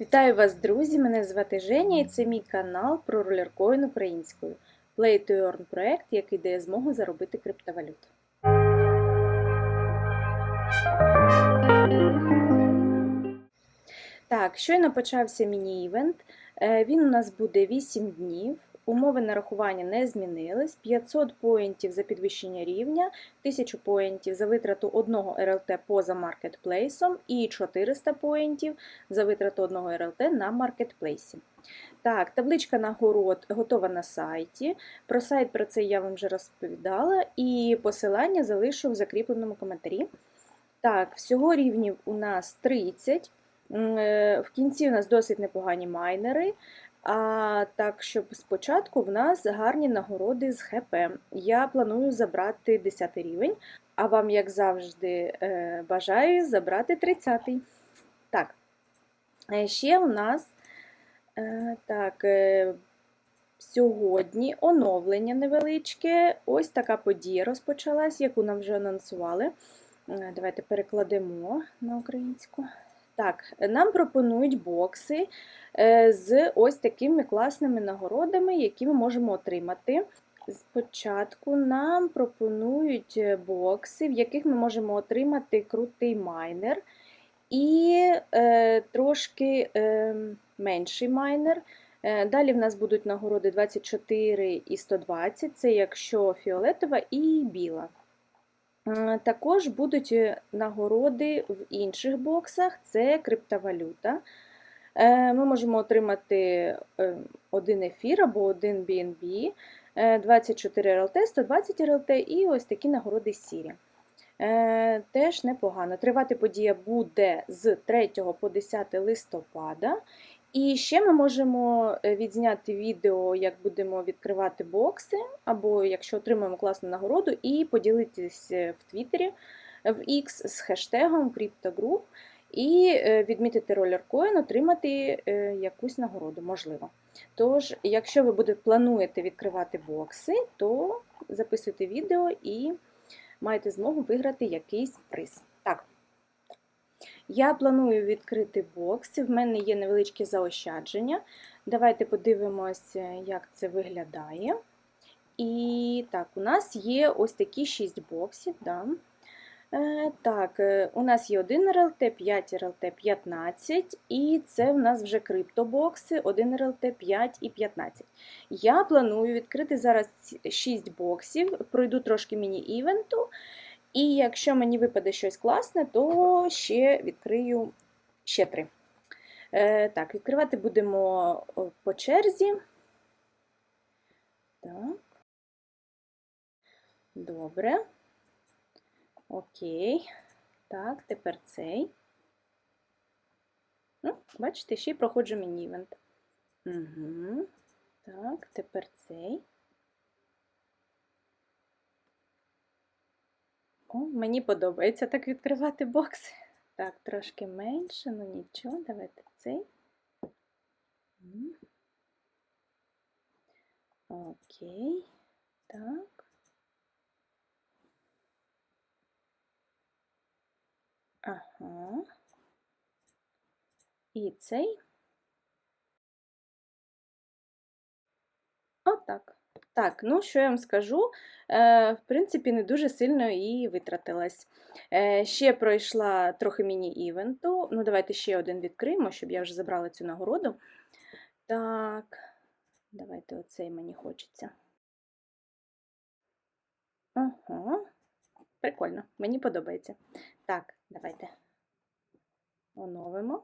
Вітаю вас, друзі! Мене звати Женя і це мій канал про ролеркоін українською. Play to Earn проект, який дає змогу заробити криптовалюту. Так, щойно почався міні-івент. Е, Він у нас буде 8 днів. Умови нарахування не змінились. 500 поінтів за підвищення рівня, 1000 поінтів за витрату одного РЛТ поза маркетплейсом і 400 поінтів за витрату одного РЛТ на маркетплейсі. Так, табличка нагород готова на сайті. Про сайт про це я вам вже розповідала, і посилання залишу в закріпленому коментарі. Так, всього рівнів у нас 30. Е, В кінці у нас досить непогані майнери. А так, щоб спочатку в нас гарні нагороди з ХП. Я планую забрати 10 рівень, а вам, як завжди, е, бажаю забрати 30. Так, е, ще у нас е, так, сьогодні оновлення невеличке. Ось така подія розпочалась, яку нам вже анонсували. Давайте перекладемо на українську. Так, нам пропонують бокси е, з ось такими класними нагородами, які ми можемо отримати. Спочатку нам пропонують е, бокси, в яких ми можемо отримати крутий майнер і е, трошки е, менший майнер. Е, Далі в нас будуть нагороди 24 і 120, це якщо фіолетова і біла. Також будуть е, нагороди в інших боксах, це криптовалюта. Е, Ми можемо отримати е, один ефір або один BNB, е, 24 РЛТ, 120 РЛТ і ось такі нагороди сірі. Теж непогано. Тривати подія буде з 3 по 10 листопада. І ще ми можемо е, відзняти відео, як будемо відкривати бокси, або якщо отримаємо класну нагороду, і поділитись е, в Твіттері в X з хештегом CryptoGroup і е, відмітити ролеркоін, отримати якусь нагороду, можливо. Тож, якщо ви будете плануєте відкривати бокси, то записуйте відео і маєте змогу виграти якийсь приз. Я планую відкрити бокси. В мене є невеличкі заощадження. Давайте подивимося, як це виглядає. І так, у нас є ось такі 6 боксів. Да. Е, так, е, у нас є 1 РЛТ, 5 РЛТ, 15, і це в нас вже криптобокси, 1 РЛТ, 5 і 15. Я планую відкрити зараз 6 боксів, пройду трошки міні-івенту. І якщо мені випаде щось класне, то ще відкрию ще три. Е, так, відкривати будемо по черзі. Так. Добре. Окей. Так, тепер цей. Ну, бачите, ще й проходжу міні-івент. Угу. Так, тепер цей. О, мені подобається так відкривати бокси. Так, трошки менше, ну нічого, давайте цей. Окей. Так. Ага. І цей. Отак. Так, ну що я вам скажу? Е, В принципі, не дуже сильно і витратилась. Е, Ще пройшла трохи міні-івенту. Ну, давайте ще один відкриємо, щоб я вже забрала цю нагороду. Так, давайте оцей мені хочеться. Ага, прикольно, мені подобається. Так, давайте оновимо.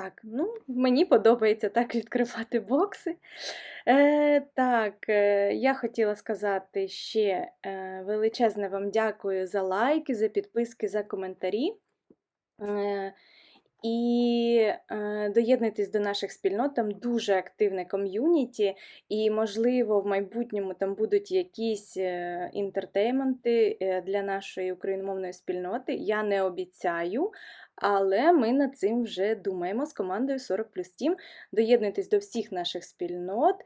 Так, ну, мені подобається так відкривати бокси. Е, Так, е, я хотіла сказати ще е, величезне вам дякую за лайки, за підписки, за коментарі. Е, і е, доєднуйтесь до наших спільнот, там дуже активне ком'юніті, і, можливо, в майбутньому там будуть якісь е, інтертейменти е, для нашої україномовної спільноти. Я не обіцяю, але ми над цим вже думаємо з командою 40 плюс Тім. Доєднуйтесь до всіх наших спільнот.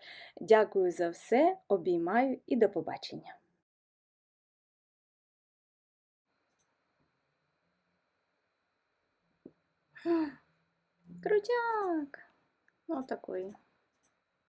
Дякую за все, обіймаю і до побачення. Крутяк! Ну, такий